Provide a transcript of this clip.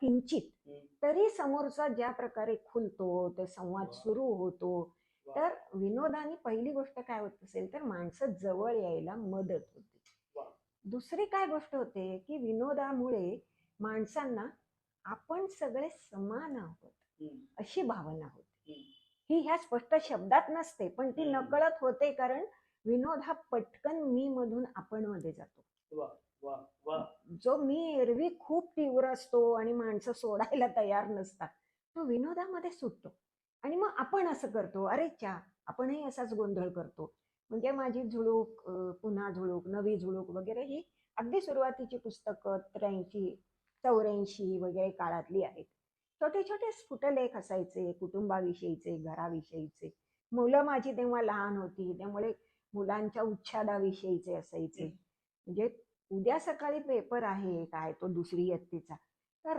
किंचित. तरी समोरचा ज्या प्रकारे खुलतो ते संवाद. सुरू होतो. तर विनोदाने पहिली गोष्ट काय होत असेल तर माणसं जवळ यायला मदत होते. दुसरी काय गोष्ट होते की विनोदामुळे माणसांना आपण सगळे समान आहोत. अशी भावना होते. ही ह्या स्पष्ट शब्दात नसते पण ती. नकळत होते कारण विनोद हा पटकन मी मधून आपण मध्ये जातो जो मी एरवी खूप तीव्र असतो आणि माणसं सोडायला तयार नसतात तो विनोदामध्ये सुटतो. आणि मग आपण असं करतो अरे च्या आपणही असाच गोंधळ करतो. म्हणजे माझी झुळूक पुन्हा झुळूक नवी झुळूक वगैरे ही अगदी सुरुवातीची पुस्तकं त्र्याऐंशी चौऱ्याऐंशी वगैरे काळातली आहेत. छोटे छोटे स्फुटलेख असायचे कुटुंबाविषयीचे घराविषयीचे. मुलं माझी तेव्हा लहान होती त्यामुळे मुलांच्या उच्छादाविषयीचे असायचे. म्हणजे उद्या सकाळी पेपर आहे काय तो दुसरी इयत्तेचा